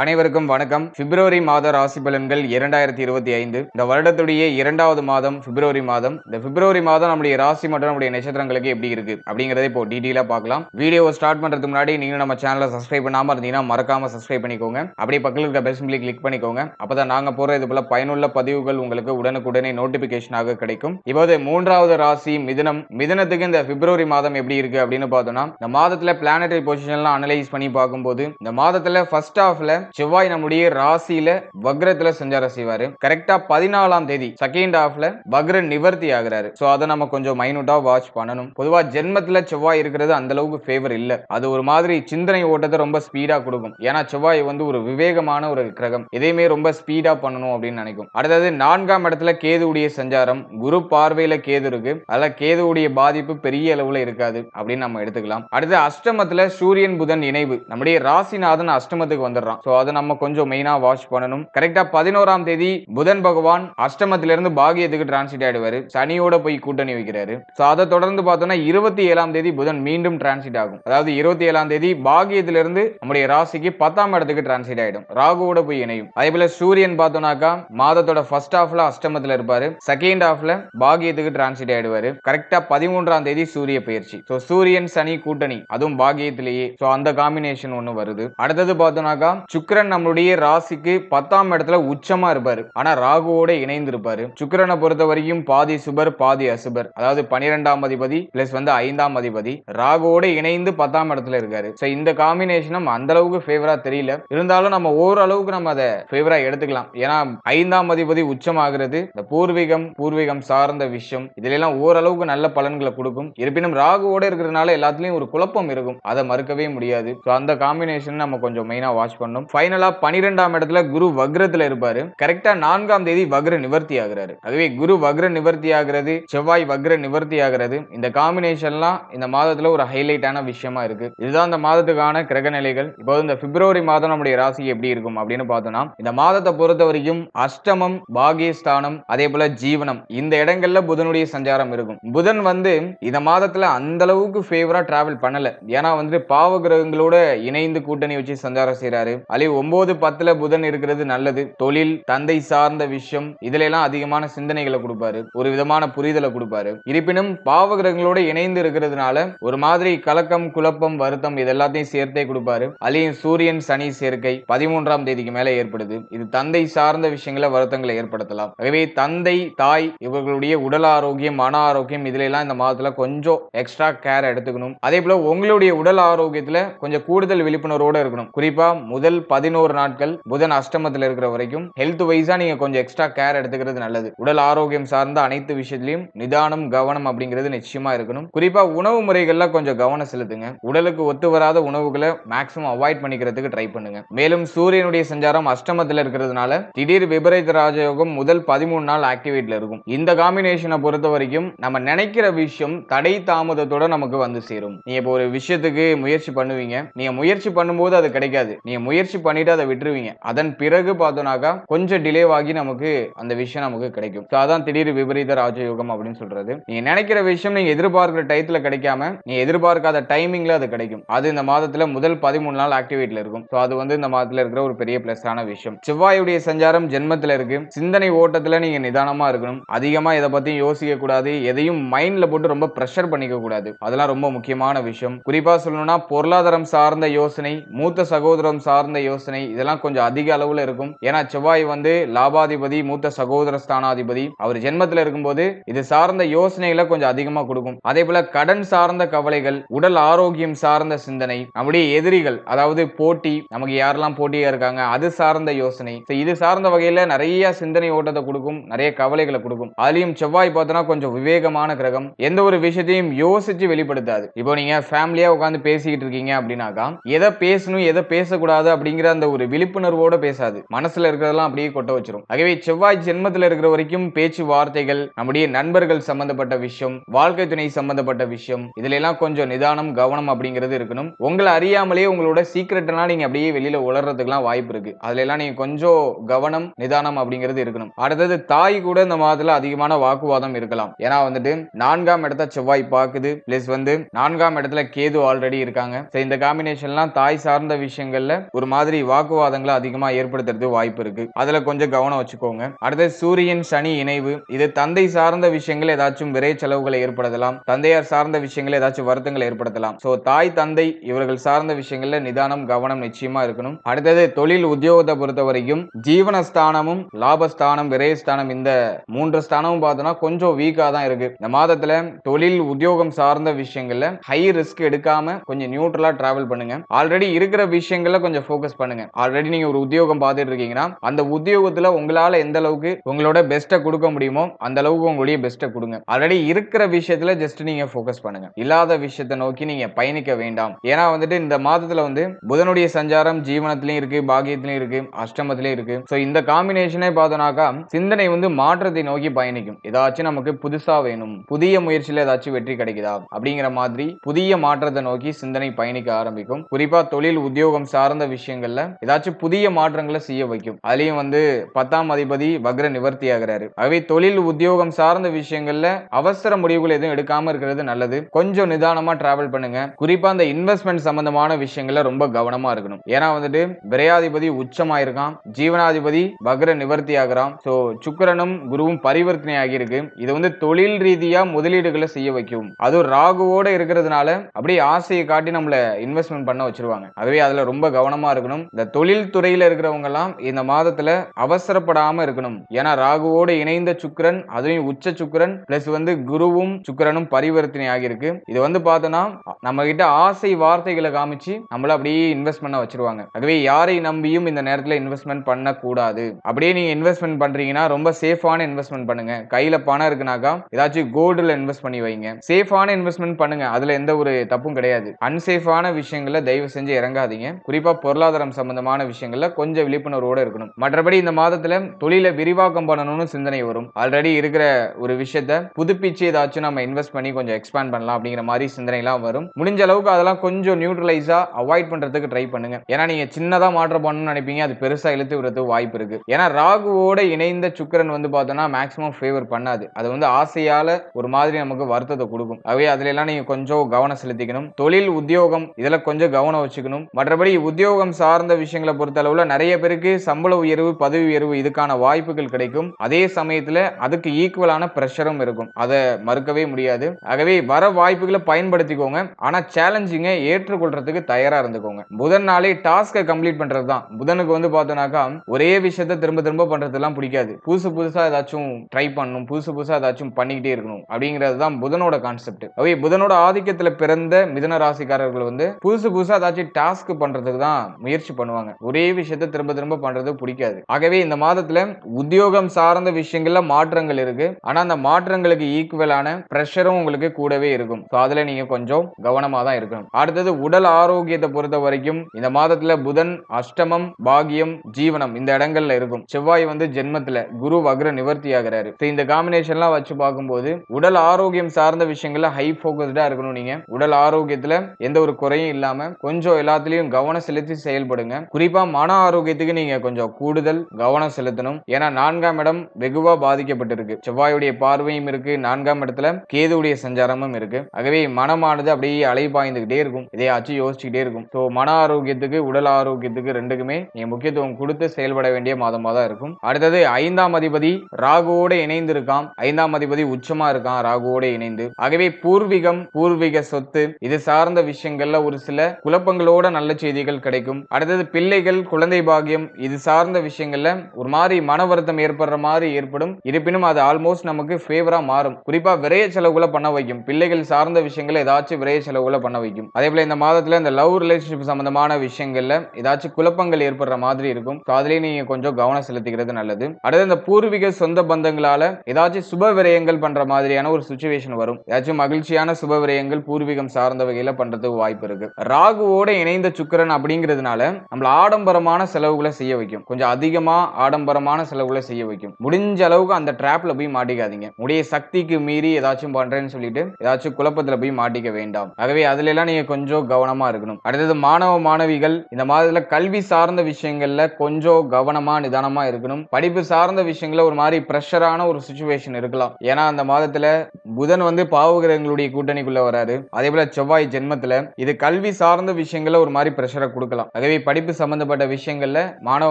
அனைவருக்கும் வணக்கம். பிப்ரவரி மாத ராசி பலன்கள் இரண்டாயிரத்தி இருபத்தி ஐந்து. இந்த வருடத்துடைய இரண்டாவது மாதம் பிப்ரவரி மாதம். இந்த பிப்ரவரி மாதம் நம்முடைய ராசி மற்றும் நம்முடைய நட்சத்திரங்களுக்கு எப்படி இருக்கு அப்படிங்கறதை இப்போ டீட்டெயிலா பார்க்கலாம். வீடியோ ஸ்டார்ட் பண்றதுக்கு முன்னாடி நீங்க நம்ம சேனலை சப்ஸ்கிரைப் பண்ணாம இருந்தீங்கன்னா மறக்காம சப்ஸ்கிரைப் பண்ணிக்கோங்க. அப்படியே பக்கத்தில் இருக்க பெல் சிம்பிளி கிளிக் பண்ணிக்கோங்க. அப்பதான் நாங்க போற இது போல பயனுள்ள பதிவுகள் உங்களுக்கு உடனுக்குடனே நோட்டிபிகேஷனாக கிடைக்கும். இப்போது மூன்றாவது ராசி மிதனம். மிதனத்துக்கு இந்த பிப்ரவரி மாதம் எப்படி இருக்கு அப்படின்னு பார்த்தோம்னா இந்த மாதத்துல பிளானட்டரி பொசிஷன்லாம் அனலைஸ் பண்ணி பார்க்கும்போது இந்த மாதத்துல ஃபர்ஸ்ட் ஹாஃப்ல செவ்வாய் நம்முடைய ராசியில வக்ரத்துல சஞ்சாரம் செய்வாரு. கரெக்டா பதினாலாம் தேதி செகண்ட் ஹாஃப்ல வக்ர நிவர்த்தி ஆகிறாரு. சோ அதை நம்ம கொஞ்சம் மைனூட்டா வாட்ச் பண்ணணும். பொதுவா ஜென்மத்துல செவ்வாய் இருக்கிறது அந்த அளவுக்கு ஃபேவர் இல்ல. அது ஒரு மாதிரி சிந்தனை ஓட்டத்தை ரொம்ப ஸ்பீடா கொடுக்கும். ஏன்னா செவ்வாய் வந்து ஒரு விவேகமான ஒரு கிரகம். எதையுமே ரொம்ப ஸ்பீடா பண்ணணும் அப்படின்னு நினைக்கும். அடுத்தது நான்காம் இடத்துல கேதுடைய சஞ்சாரம். குரு பார்வையில கேது இருக்கு. அதுல கேதுடைய பாதிப்பு பெரிய அளவுல இருக்காது அப்படின்னு நம்ம எடுத்துக்கலாம். அடுத்து அஷ்டமத்துல சூரியன் புதன் இணைவு. நம்முடைய ராசிநாதன் அஷ்டமத்துக்கு வந்துடுறான். சோ அதை நம்ம கொஞ்சம் மெயினாக வாட்ச் பண்ணணும். கரெக்டாக பதினோராம் தேதி புதன் பகவான் அஷ்டமத்திலிருந்து பாகியத்துக்கு டிரான்சிட் ஆயிடுவாரு. சனியோட போய் கூட்டணி வைக்கிறாரு. ஸோ அதை தொடர்ந்து பார்த்தோம்னா இருபத்தி ஏழாம் தேதி புதன் மீண்டும் டிரான்சிட் ஆகும். அதாவது இருபத்தி ஏழாம் தேதி பாகியத்திலிருந்து நம்முடைய ராசிக்கு பத்தாம் இடத்துக்கு டிரான்சிட் ஆயிடும். ராகுவோட போய் இணையும். அதே போல சூரியன் பார்த்தோம்னாக்கா மாதத்தோட ஃபர்ஸ்ட் ஹாஃப்ல அஷ்டமத்தில் இருப்பாரு. செகண்ட் ஹாஃப்ல பாகியத்துக்கு டிரான்சிட் ஆயிடுவாரு. கரெக்டா பதிமூன்றாம் தேதி சூரிய பயிற்சி. ஸோ சூரியன் சனி கூட்டணி அதுவும் பாகியத்திலேயே. ஸோ அந்த காம்பினேஷன் ஒன்று வருது. அடுத்தது பார்த்தோம்னாக்கா சுக்கரன் நம்மளுடைய ராசிக்கு பத்தாம் இடத்துல உச்சமா இருப்பாரு. ஆனா ராகுவோட இணைந்து இருப்பாரு சுக்கரனை பொறுத்த வரைக்கும் பாதி சுபர் பாதி அசுபர். அதாவது பனிரெண்டாம் அதிபதி பிளஸ் வந்து ஐந்தாம் அதிபதி. ராகுவோட இணைந்து பத்தாம் இடத்துல இருக்காரு. சோ இந்த காம்பினேஷனும் அந்த அளவுக்கு ஃபேவரா தெரியல. இருந்தாலும் நம்ம ஓரளவுக்கு நம்ம அதை ஃபேவரா எடுத்துக்கலாம். ஏன்னா ஐந்தாம் அதிபதி உச்சமாகிறது இந்த பூர்வீகம் பூர்வீகம் சார்ந்த விஷயம் இதுல எல்லாம் ஓரளவுக்கு நல்ல பலன்களை கொடுக்கும். இருப்பினும் ராகுவோட இருக்கிறதுனால எல்லாத்துலயும் ஒரு குழப்பம் இருக்கும். அதை மறுக்கவே முடியாது. சோ அந்த காம்பினேஷன் நம்ம கொஞ்சம் மெயினா வாட்ச் பண்ணும் ஃபைனலா பனிரெண்டாம் இடத்துல குரு வக்ரத்துல இருப்பாரு. கரெக்டா நான்காம் தேதி வக்ர நிவர்த்தி ஆகுறாரு அதுவே குரு வக்ர நிவர்த்தி ஆகிறது செவ்வாய் வக்ர நிவர்த்தி ஆகிறது இந்த காம்பினேஷன்லாம் இந்த மாதத்துல ஒரு ஹைலைட்டான விஷயமா இருக்கு. இதுதான் இந்த மாதத்துக்கான கிரக நிலைகள். இப்போ இந்த பிப்ரவரி மாதம் நம்முடைய ராசி எப்படி இருக்கும் அப்படின்னு பார்த்தோம்னா இந்த மாதத்தை பொறுத்த வரைக்கும் அஷ்டமம் பாகியஸ்தானம் அதே போல ஜீவனம் இந்த இடங்கள்ல புதனுடைய சஞ்சாரம் இருக்கும். புதன் வந்து இந்த மாதத்துல அந்த அளவுக்கு ஃபேவரா டிராவல் பண்ணல. ஏன்னா வந்து பாவ கிரகங்களோட இணைந்து கூட்டணி வச்சு சஞ்சாரம் செய்யறாரு அலி ஒன்பது பத்துல புதன் இருக்கிறது நல்லது. தொழில் தந்தை சார்ந்த விஷயம் இதுல எல்லாம் அதிகமான சிந்தனைகளை கொடுப்பாரு. ஒரு விதமான புரிதலை கொடுப்பாரு. இருப்பினும் பாவகிரகங்களோட இணைந்து இருக்கிறதுனால ஒரு மாதிரி கலக்கம் குழப்பம் வருத்தம் இது எல்லாத்தையும் சேர்த்தே கொடுப்பாரு. அலியும் சூரியன் சனி சேர்க்கை பதிமூன்றாம் தேதிக்கு மேல ஏற்படுது. இது தந்தை சார்ந்த விஷயங்களை வருத்தங்களை ஏற்படுத்தலாம். ஆகவே தந்தை தாய் இவர்களுடைய உடல் ஆரோக்கியம் மன ஆரோக்கியம் இதுல எல்லாம் இந்த மாதத்துல கொஞ்சம் எக்ஸ்ட்ரா கேர் எடுத்துக்கணும். அதே போல உங்களுடைய உடல் ஆரோக்கியத்துல கொஞ்சம் கூடுதல் விழிப்புணர்வோட இருக்கணும். குறிப்பா முதல் பதினோரு நாட்கள் புதன் அஷ்டமத்தில் இருக்கிற வரைக்கும் ஹெல்த் வைஸா நீங்க கொஞ்சம் எக்ஸ்ட்ரா கேர் எடுத்துக்கிறது நல்லது. உடல் ஆரோக்கியம் சார்ந்த அனைத்து விஷயத்திலையும் நிதானம் கவனம் அப்படிங்கிறது நிச்சயமா இருக்கணும். குறிப்பா உணவு முறைகள்ல கொஞ்சம் கவனம் செலுத்துங்க. உடலுக்கு ஒத்து வராத உணவுகளை மேக்ஸிமம் அவாய்ட் பண்ணிக்கிறதுக்கு ட்ரை பண்ணுங்க. மேலும் சூரியனுடைய சஞ்சாரம் அஷ்டமத்தில் இருக்கிறதுனால திடீர் விபரீத ராஜயோகம் முதல் பதிமூணு நாள் ஆக்டிவேட்ல இருக்கும். இந்த காம்பினேஷனை பொறுத்த வரைக்கும் நம்ம நினைக்கிற விஷயம் தடை தாமதத்தோட நமக்கு வந்து சேரும். நீங்க இப்போ ஒரு விஷயத்துக்கு முயற்சி பண்ணுவீங்க. நீங்க முயற்சி பண்ணும்போது அது கிடைக்காது. நீங்க முயற்சி பண்ணிட்டு அதை விட்டுருவீங்க. அதன் பிறகு பார்த்தோம்னாக்கா கொஞ்சம் டிலே ஆகி நமக்கு அந்த விஷயம் நமக்கு கிடைக்கும். ஸோ அதான் திடீர் விபரீத ராஜயோகம் அப்படின்னு சொல்றது. நீங்க நினைக்கிற விஷயம் நீங்க எதிர்பார்க்கிற டயத்துல கிடைக்காம நீங்க எதிர்பார்க்காத டைமிங்ல அது கிடைக்கும். அது இந்த மாதத்துல முதல் பதிமூணு நாள் ஆக்டிவேட்ல இருக்கும். ஸோ அது வந்து இந்த மாதத்துல இருக்கிற ஒரு பெரிய பிளஸ் ஆன விஷயம். செவ்வாயுடைய சஞ்சாரம் ஜென்மத்துல இருக்கு. சிந்தனை ஓட்டத்துல நீங்க நிதானமா இருக்கணும். அதிகமா இதை பத்தி யோசிக்க கூடாது. எதையும் மைண்ட்ல போட்டு ரொம்ப ப்ரெஷர் பண்ணிக்க கூடாது. அதெல்லாம் ரொம்ப முக்கியமான விஷயம். குறிப்பா சொல்லணும்னா பொருளாதாரம் சார்ந்த யோசனை மூத்த சகோதரம் சார்ந்த யோசனை இதெல்லாம் கொஞ்சம் அதிக அளவுல இருக்கும். ஏன்னா செவ்வாய் வந்து லாபாதிபதி மூத்த சகோதர ஸ்தானாதிபதி. அவர் ஜென்மத்துல இருக்கும்போது இது சார்ந்த யோசனைகளை கொஞ்சம் அதிகமா கொடுக்கும். அதே போல கடன் சார்ந்த கவலைகள் உடல் ஆரோக்கியம் சார்ந்த சிந்தனை நம்முடைய எதிரிகள் அதாவது போட்டி நமக்கு யாரெல்லாம் போட்டியா இருக்காங்க அது சார்ந்த யோசனை. இது சார்ந்த வகையில நிறைய சிந்தனை ஓட்டத்தை கொடுக்கும் நிறைய கவலைகளை கொடுக்கும். அதுலயும் செவ்வாய் பார்த்தோன்னா கொஞ்சம் விவேகமான கிரகம். எந்த ஒரு விஷயத்தையும் யோசிச்சு வெளிப்படுத்தாது. இப்போ நீங்க ஃபேமிலியா உட்காந்து பேசிக்கிட்டு இருக்கீங்க அப்படின்னாக்கா எதை பேசணும் எதை பேசக்கூடாது அப்படிங்கிற அந்த ஒரு விழிப்புணர்வோட பேசாது. மனசுல இருக்கிறதெல்லாம் அப்படியே கொட்ட வச்சிரும். ஆகவே செவ்வாய் ஜென்மத்துல இருக்கிற வரைக்கும் பேச்சு வார்த்தைகள் நம்முடைய நண்பர்கள் சம்பந்தப்பட்ட விஷயம் வாழ்க்கை துணை சம்பந்தப்பட்ட விஷயம் இதுல எல்லாம் கொஞ்சம் நிதானம் கவனம் அப்படிங்கிறது இருக்கணும். உங்களை அறியாமலே உங்களோட சீக்கிரட்டெல்லாம் நீங்க அப்படியே வெளியில உளறதுக்குலாம் வாய்ப்பு இருக்கு. அதுல எல்லாம் நீங்க கொஞ்சம் கவனம் நிதானம் அப்படிங்கிறது இருக்கணும். அடுத்தது தாய் கூட இந்த மாதத்துல அதிகமான வாக்குவாதம் இருக்கலாம். ஏன்னா வந்துட்டு நான்காம் இடத்த செவ்வாய் பாக்குது பிளஸ் வந்து நான்காம் இடத்துல கேது ஆல்ரெடி இருக்காங்க. சரி இந்த காம்பினேஷன்லாம் தாய் சார்ந்த விஷயங்கள்ல ஒரு மாதிரி மாதிரி வாக்குவாதங்களை அதிகமா ஏற்படுத்துறது வாய்ப்பு இருக்கு. அதுல கொஞ்சம் கவனம் வச்சுக்கோங்க. அடுத்து சூரியன் சனி இணைவு. இது தந்தை சார்ந்த விஷயங்கள் ஏதாச்சும் விரை செலவுகளை ஏற்படுத்தலாம். தந்தையார் சார்ந்த விஷயங்கள் ஏதாச்சும் வருத்தங்களை ஏற்படுத்தலாம். சோ தாய் தந்தை இவர்கள் சார்ந்த விஷயங்கள்ல நிதானம் கவனம் நிச்சயமா இருக்கணும். அடுத்தது தொழில் உத்தியோகத்தை பொறுத்த வரைக்கும் ஜீவனஸ்தானமும் லாபஸ்தானம் விரயஸ்தானம் இந்த மூன்று ஸ்தானமும் பார்த்தோம்னா கொஞ்சம் வீக்கா தான் இருக்கு. இந்த மாதத்துல தொழில் உத்தியோகம் சார்ந்த விஷயங்கள்ல ஹை ரிஸ்க் எடுக்காம கொஞ்சம் நியூட்ரலா டிராவல் பண்ணுங்க. ஆல்ரெடி இருக்கிற விஷயங்கள்ல கொஞ்சம் ஃபோக்கஸ் பண்ணுங்க. ஆல்ரெடி நீங்க ஒரு உத்தியோகம் பார்த்துட்டு இருக்கீங்கன்னா அந்த உத்தியோகத்துல உங்களால எந்த அளவுக்கு உங்களோட பெஸ்ட்டை கொடுக்க முடியுமோ அந்த அளவுக்கு உங்களுடைய பெஸ்ட்டை கொடுங்க. ஆல்ரெடி இருக்கிற விஷயத்துல ஜஸ்ட் நீங்க ஃபோக்கஸ் பண்ணுங்க. இல்லாத விஷயத்தை நோக்கி நீங்க பயணிக்க வேண்டாம். ஏன்னா வந்துட்டு இந்த மாதத்துல வந்து புதனுடைய சஞ்சாரம் ஜீவனத்திலயும் இருக்கு பாகியத்திலயும் இருக்கு அஷ்டமத்திலயும் இருக்கு. ஸோ இந்த காம்பினேஷனே பார்த்தோம்னாக்கா சிந்தனை வந்து மாற்றத்தை நோக்கி பயணிக்கும். ஏதாச்சும் நமக்கு புதுசா வேணும் புதிய முயற்சியில ஏதாச்சும் வெற்றி கிடைக்குதா அப்படிங்கிற மாதிரி புதிய மாற்றத்தை நோக்கி சிந்தனை பயணிக்க ஆரம்பிக்கும். குறிப்பா தொழில் உத்தியோகம் சார்ந்த விஷயம் விஷயங்கள்ல ஏதாச்சும் புதிய மாற்றங்களை செய்ய வைக்கும். அதுலயும் வந்து பத்தாம் அதிபதி வக்ர நிவர்த்தி ஆகிறாரு ஆகவே தொழில் உத்தியோகம் சார்ந்த விஷயங்கள்ல அவசர முடிவுகள் எதுவும் எடுக்காம இருக்கிறது நல்லது. கொஞ்சம் நிதானமா டிராவல் பண்ணுங்க. குறிப்பா அந்த இன்வெஸ்ட்மெண்ட் சம்பந்தமான விஷயங்கள்ல ரொம்ப கவனமா இருக்கணும். ஏன்னா வந்துட்டு விரையாதிபதி உச்சமாயிருக்கான். ஜீவனாதிபதி வக்ர நிவர்த்தி ஆகிறான் சோ சுக்கிரனும் குருவும் பரிவர்த்தனை ஆகியிருக்கு இது வந்து தொழில் ரீதியா முதலீடுகளை செய்ய வைக்கும். அதுவும் ராகுவோட இருக்கிறதுனால அப்படியே ஆசையை காட்டி நம்மள இன்வெஸ்ட்மெண்ட் பண்ண வச்சிருவாங்க. அதுவே அதுல ரொம்ப கவனமா இருக்கணும். இந்த தொழில் துறையில இருக்கிறவங்க எல்லாம் இந்த மாதத்துல அவசரப்படாம இருக்கணும். ஏன்னா ராகுவோடு இணைந்த சுக்கரன் அதுவும் உச்ச சுக்கரன் பிளஸ் வந்து குருவும் சுக்கரனும் பரிவர்த்தனை ஆகியிருக்கு. இது வந்து பார்த்தோம்னா நம்ம கிட்ட ஆசை வார்த்தைகளை காமிச்சு நம்மள அப்படியே இன்வெஸ்ட் பண்ண வச்சிருவாங்க. ஆகவே யாரை நம்பியும் இந்த நேரத்துல இன்வெஸ்ட்மெண்ட் பண்ணக்கூடாது. அப்படியே நீங்க இன்வெஸ்ட்மெண்ட் பண்றீங்கன்னா ரொம்ப சேஃபான இன்வெஸ்ட்மெண்ட் பண்ணுங்க. கையில பணம் இருக்குனாக்கா ஏதாச்சும் கோல்டுல இன்வெஸ்ட் பண்ணி வைங்க. சேஃபான இன்வெஸ்ட்மெண்ட் பண்ணுங்க. அதுல எந்த ஒரு தப்பும் கிடையாது. அன்சேஃபான விஷயங்களை தயவு செஞ்சு இறங்காதீங்க. குறிப்பா பொருளாதார பொருளாதாரம் சம்பந்தமான விஷயங்கள்ல கொஞ்சம் விழிப்புணர்வோட இருக்கணும். மற்றபடி இந்த மாதத்துல தொழிலை விரிவாக்கம் பண்ணணும்னு சிந்தனை வரும். ஆல்ரெடி இருக்கிற ஒரு விஷயத்த புதுப்பிச்சு ஏதாச்சும் நம்ம இன்வெஸ்ட் பண்ணி கொஞ்சம் எக்ஸ்பேண்ட் பண்ணலாம் அப்படிங்கிற மாதிரி சிந்தனை எல்லாம் வரும். முடிஞ்ச அளவுக்கு அதெல்லாம் கொஞ்சம் நியூட்ரலைஸா அவாய்ட் பண்றதுக்கு ட்ரை பண்ணுங்க. ஏன்னா நீங்க சின்னதா மாற்றம் பண்ணணும்னு நினைப்பீங்க. அது பெருசா இழுத்து விடுறதுக்கு வாய்ப்பு இருக்கு. ஏன்னா ராகுவோட இணைந்த சுக்கரன் வந்து பார்த்தோம்னா மேக்ஸிமம் ஃபேவர் பண்ணாது. அது வந்து ஆசையால ஒரு மாதிரி நமக்கு வருத்தத்தை கொடுக்கும். ஆகவே அதுல எல்லாம் நீங்க கொஞ்சம் கவனம் செலுத்திக்கணும். தொழில் உத்தியோகம் இதெல்லாம் கொஞ்சம் கவனம் வச்சுக்கணும். மற்றபடி உத்தியோகம் சார்ந்த விஷயங்களை பொறுத்த அளவுல நிறைய பேருக்கு சம்பள உயர்வு பதவி உயர்வு இதுக்கான வாய்ப்புகள் கிடைக்கும். அதே சமயத்துல அதுக்கு ஈக்குவலான ப்ரெஷரும் இருக்கும். அதை மறுக்கவே முடியாது. ஆகவே வர வாய்ப்புகளை பயன்படுத்திக்கோங்க. ஆனா சேலஞ்சிங்க ஏற்றுக்கொள்றதுக்கு தயாரா இருந்துக்கோங்க. புதன் நாளே டாஸ்கை கம்ப்ளீட் பண்றது தான் புதனுக்கு வந்து பார்த்தோம்னாக்கா ஒரே விஷயத்த திரும்ப திரும்ப பண்றதெல்லாம் பிடிக்காது. புதுசு புதுசா ஏதாச்சும் ட்ரை பண்ணணும். புதுசு புதுசா ஏதாச்சும் பண்ணிக்கிட்டே இருக்கணும். அப்படிங்கிறது தான் புதனோட கான்செப்ட் அவை புதனோட ஆதிக்கத்துல பிறந்த மிதன ராசிக்காரர்கள் வந்து புதுசு புதுசா ஏதாச்சும் டாஸ்க் பண்றதுக்கு தான் முயற்சி முயற்சி பண்ணுவாங்க. ஒரே விஷயத்த திரும்ப திரும்ப பண்றது பிடிக்காது. ஆகவே இந்த மாதத்துல உத்தியோகம் சார்ந்த விஷயங்கள்ல மாற்றங்கள் இருக்கு. ஆனா அந்த மாற்றங்களுக்கு ஈக்குவலான ப்ரெஷரும் உங்களுக்கு கூடவே இருக்கும். ஸோ அதுல நீங்க கொஞ்சம் கவனமா தான் இருக்கணும். அடுத்தது உடல் ஆரோக்கியத்தை பொறுத்த வரைக்கும் இந்த மாதத்துல புதன் அஷ்டமம் பாகியம் ஜீவனம் இந்த இடங்கள்ல இருக்கும். செவ்வாய் வந்து ஜென்மத்துல குரு வக்ர நிவர்த்தி ஆகிறாரு இந்த காம்பினேஷன்லாம் வச்சு பார்க்கும்போது உடல் ஆரோக்கியம் சார்ந்த விஷயங்கள்ல ஹை போக்கஸ்டா இருக்கணும் நீங்க. உடல் ஆரோக்கியத்துல எந்த ஒரு குறையும் இல்லாம கொஞ்சம் எல்லாத்துலயும் கவனம் செலுத்தி செயல்படுங்க குறிப்பா மன ஆரோக்கியத்துக்கு நீங்க கொஞ்சம் கூடுதல் கவனம் செலுத்தணும். ஏன்னா நான்காம் இடம் வெகுவா பாதிக்கப்பட்டிருக்கு. செவ்வாயுடைய பார்வையும் இருக்கு. நான்காம் இடத்துல கேதுடைய சஞ்சாரமும் இருக்கு. ஆகவே மனமானது அப்படியே அலைபாய்ந்துகிட்டே இருக்கும். இதையாச்சும் யோசிச்சுக்கிட்டே இருக்கும். ஸோ மன ஆரோக்கியத்துக்கு உடல் ஆரோக்கியத்துக்கு ரெண்டுக்குமே நீங்க முக்கியத்துவம் கொடுத்து செயல்பட வேண்டிய மாதமா தான் இருக்கும். அடுத்தது ஐந்தாம் அதிபதி ராகுவோட இணைந்து இருக்கான் ஐந்தாம் அதிபதி உச்சமா இருக்கான் ராகுவோட இணைந்து. ஆகவே பூர்வீகம் பூர்வீக சொத்து இது சார்ந்த விஷயங்கள்ல ஒரு சில குழப்பங்களோட நல்ல செய்திகள் கிடைக்கும். அடுத்தது பிள்ளைகள் குழந்தை பாகியம் இது சார்ந்த விஷயங்கள்ல ஒரு மாதிரி மன வருத்தம் ஏற்படுற மாதிரி ஏற்படும். இருப்பினும் அது ஆல்மோஸ்ட் நமக்கு ஃபேவரா மாறும். குறிப்பா விரைய செலவுகளை பண்ண வைக்கும். பிள்ளைகள் சார்ந்த விஷயங்களை ஏதாச்சும் விரைய செலவுகளை பண்ண வைக்கும். அதே போல இந்த மாதத்துல இந்த லவ் ரிலேஷன்ஷிப் சம்பந்தமான விஷயங்கள்ல ஏதாச்சும் குழப்பங்கள் ஏற்படுற மாதிரி இருக்கும். So அதுலயும் நீங்க கொஞ்சம் கவனம் செலுத்திக்கிறது நல்லது. அடுத்து இந்த பூர்வீக சொந்த பந்தங்களால ஏதாச்சும் சுப விரயங்கள் பண்ற மாதிரியான ஒரு சுச்சுவேஷன் வரும். ஏதாச்சும் மகிழ்ச்சியான சுப விரயங்கள் பூர்வீகம் சார்ந்த வகையில பண்றதுக்கு வாய்ப்பு இருக்கு. ராகுவோட இணைந்த சுக்கிரன் அப்படிங்கிறதுனால நம்மள ஆடம்பரமான செலவுகளை செய்ய வைக்கும். கொஞ்சம் அதிகமா ஆடம்பரமான செலவுகளை செய்ய வைக்கும். முடிஞ்ச அளவுக்கு அந்த ட்ராப்ல போய் மாட்டிக்காதீங்க. உடைய சக்திக்கு மீறி ஏதாச்சும் பண்றேன்னு சொல்லிட்டு ஏதாச்சும் குழப்பத்துல போய் மாட்டிக்க வேண்டாம். ஆகவே அதுல எல்லாம் நீங்க கொஞ்சம் கவனமா இருக்கணும். அடுத்தது மாணவ மாணவிகள் இந்த மாதத்துல கல்வி சார்ந்த விஷயங்கள்ல கொஞ்சம் கவனமா நிதானமா இருக்கணும். படிப்பு சார்ந்த விஷயங்கள ஒரு மாதிரி ப்ரெஷரான ஒரு சுச்சுவேஷன் இருக்கலாம். ஏன்னா அந்த மாதத்துல புதன் வந்து பாவகிரகங்களுடைய கூட்டணிக்குள்ள வராரு. அதே போல செவ்வாய் ஜென்மத்துல இது கல்வி சார்ந்த விஷயங்கள ஒரு மாதிரி ப்ரெஷரை கொடுக்கலாம். அதே ஆகவே படிப்பு சம்பந்தப்பட்ட விஷயங்கள்ல மாணவ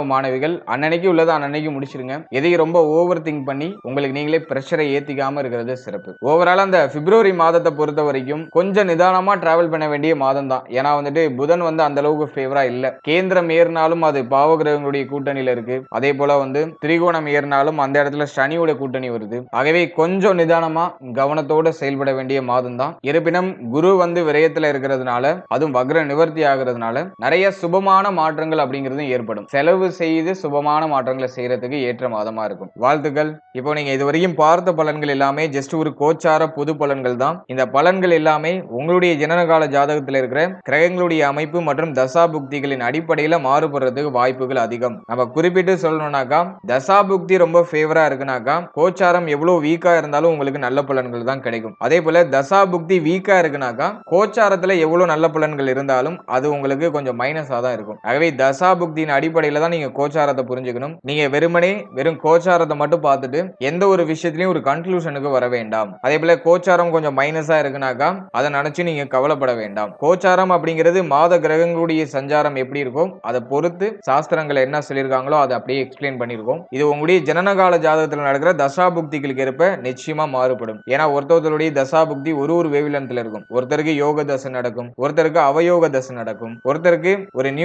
மாணவிகள் அன்னன்னைக்கு உள்ளதை அன்னன்னைக்கு முடிச்சிருங்க. எதையும் ரொம்ப ஓவர் திங்க் பண்ணி உங்களுக்கு நீங்களே பிரஷரை ஏத்திக்காம இருக்கிறது சிறப்பு. ஓவரால் அந்த பிப்ரவரி மாதத்தை பொறுத்த வரைக்கும் கொஞ்சம் நிதானமா டிராவல் பண்ண வேண்டிய மாதம் தான். ஏன்னா வந்துட்டு புதன் வந்து அந்த அளவுக்கு ஃபேவரா இல்ல. கேந்திரம் ஏறினாலும் அது பாவகிரகங்களுடைய கூட்டணியில இருக்கு. அதே போல வந்து திரிகோணம் ஏறினாலும் அந்த இடத்துல சனியோட கூட்டணி வருது. ஆகவே கொஞ்சம் நிதானமா கவனத்தோட செயல்பட வேண்டிய மாதம் தான். இருப்பினும் குரு வந்து விரயத்துல இருக்கிறதுனால அதுவும் வக்ர நிவர்த்தி ஆகிறதுனால நிறைய சுபம் சுபமான மாற்றங்கள் அப்படிங்கிறதும் ஏற்படும். செலவு செய்து சுபமான மாற்றங்களை செய்யறதுக்கு ஏற்ற மாதமா இருக்கும். வாழ்த்துக்கள். இப்போ நீங்க இதுவரையும் பார்த்த பலன்கள் எல்லாமே ஜஸ்ட் ஒரு கோச்சார பொது பலன்கள் தான். இந்த பலன்கள் எல்லாமே உங்களுடைய ஜனனகால ஜாதகத்தில் இருக்கிற கிரகங்களுடைய அமைப்பு மற்றும் தசா புக்திகளின் அடிப்படையில மாறுபடுறதுக்கு வாய்ப்புகள் அதிகம். நம்ம குறிப்பிட்டு சொல்லணும்னாக்கா தசா புக்தி ரொம்ப ஃபேவரா இருக்குனாக்கா கோச்சாரம் எவ்வளவு வீக்கா இருந்தாலும் உங்களுக்கு நல்ல பலன்கள் தான் கிடைக்கும். அதே போல தசா புக்தி வீக்கா இருக்குனாக்கா கோச்சாரத்துல எவ்வளவு நல்ல பலன்கள் இருந்தாலும் அது உங்களுக்கு கொஞ்சம் மைனஸா தான் இருக்கும். ஆகவே தசா புக்தியின் அடிப்படையில் தான் நீங்க கோச்சாரத்தை புரிஞ்சுக்கணும். நீங்க வெறுமனே வெறும் கோச்சாரத்தை மட்டும் பார்த்துட்டு எந்த ஒரு விஷயத்திலையும் ஒரு கன்க்ளூஷனுக்கு வர வேண்டாம். அதே போல கோச்சாரம் கொஞ்சம் மைனஸா இருக்குனாக்கா அதை நினைச்சு நீங்க கவலைப்பட வேண்டாம். கோச்சாரம் அப்படிங்கிறது மாத கிரகங்களுடைய சஞ்சாரம் எப்படி இருக்கும் அதை பொறுத்து சாஸ்திரங்கள் என்ன சொல்லியிருக்காங்களோ அதை அப்படியே எக்ஸ்பிளைன் பண்ணியிருக்கோம். இது உங்களுடைய ஜனனகால ஜாதகத்தில் நடக்கிற தசா புக்திகளுக்கு ஏற்ப நிச்சயமா மாறுபடும். ஏன்னா ஒருத்தருடைய தசா புக்தி ஒரு ஒரு வேவிலன்ஸ்ல இருக்கும். ஒருத்தருக்கு யோக தசை நடக்கும். ஒருத்தருக்கு அவயோக தசை நடக்கும். ஒருத்தருக்கு ஒரு நியூ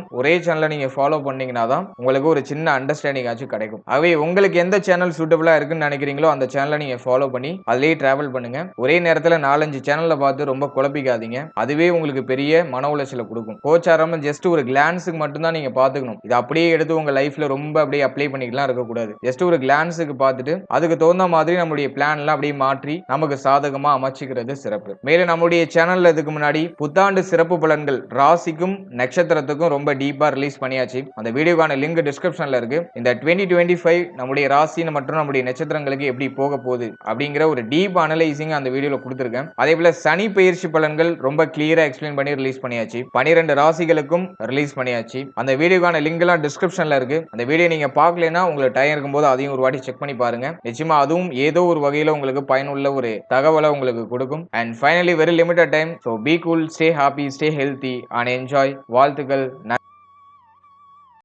ஒரே சேனலை நீங்க ஃபாலோ பண்ணீங்கன்னா தான் உங்களுக்கு ஒரு சின்ன அண்டர்ஸ்டாண்டிங் ஆச்சும் கிடைக்கும். ஆகவே உங்களுக்கு எந்த சேனல் சூட்டபிளா இருக்குன்னு நினைக்கிறீங்களோ அந்த சேனலை நீங்க ஃபாலோ பண்ணி அதிலேயே ட்ராவல் பண்ணுங்க. ஒரே நேரத்தில் நாலஞ்சு சேனலில் பார்த்து ரொம்ப குழப்பிக்காதீங்க. அதுவே உங்களுக்கு பெரிய மன உளைச்சலை கொடுக்கும். கோச்சாரம் ஜஸ்ட் ஒரு கிளான்ஸுக்கு மட்டும்தான் நீங்க பாத்துக்கணும் இது அப்படியே எடுத்து உங்க லைஃப்ல ரொம்ப அப்படியே அப்ளை பண்ணிக்கலாம் இருக்கக்கூடாது. ஜஸ்ட் ஒரு கிளான்ஸுக்கு பார்த்துட்டு அதுக்கு தகுந்த மாதிரி நம்மளுடைய பிளான் எல்லாம் அப்படியே மாற்றி நமக்கு சாதகமா அமைச்சிக்கிறது சிறப்பு. மேலும் நம்மளுடைய சேனலில் இதுக்கு முன்னாடி புத்தாண்டு சிறப்பு பலன்கள் ராசிக்கும் நட்சத்திரத்துக்கும் ரொம்ப டீப்பாக ரிலீஸ் பண்ணியாச்சு. அந்த வீடியோக்கான லிங்க் டிஸ்கிரிப்ஷனில் இருக்குது இந்த டுவெண்ட்டி டுவெண்ட்டி ஃபைவ் நம்முடைய ராசின்னு மற்றும் நம்முடைய நட்சத்திரங்களுக்கு எப்படி போக போகுது அப்படிங்கிற ஒரு டீப் அனலைசிங் அந்த வீடியோவில் கொடுத்துருக்கேன். அதே போல் சனி பயிற்சி பலன்கள் ரொம்ப கிளியராக எக்ஸ்பிளைன் பண்ணி ரிலீஸ் பண்ணியாச்சு. பனிரெண்டு ராசிகளுக்கும் ரிலீஸ் பண்ணியாச்சு. அந்த வீடியோக்கான லிங்க்லாம் டிஸ்கிரிப்ஷனில் இருக்குது அந்த வீடியோ நீங்கள் பார்க்கலனா உங்களுக்கு டைம் இருக்கும்போது அதையும் ஒரு வாட்டி செக் பண்ணி பாருங்க. நிச்சயமா அதுவும் ஏதோ ஒரு வகையில் உங்களுக்கு பயனுள்ள ஒரு தகவலை உங்களுக்கு கொடுக்கும். And finally very limited time so be cool stay happy stay healthy and enjoy வாழ்த்துக்கள்.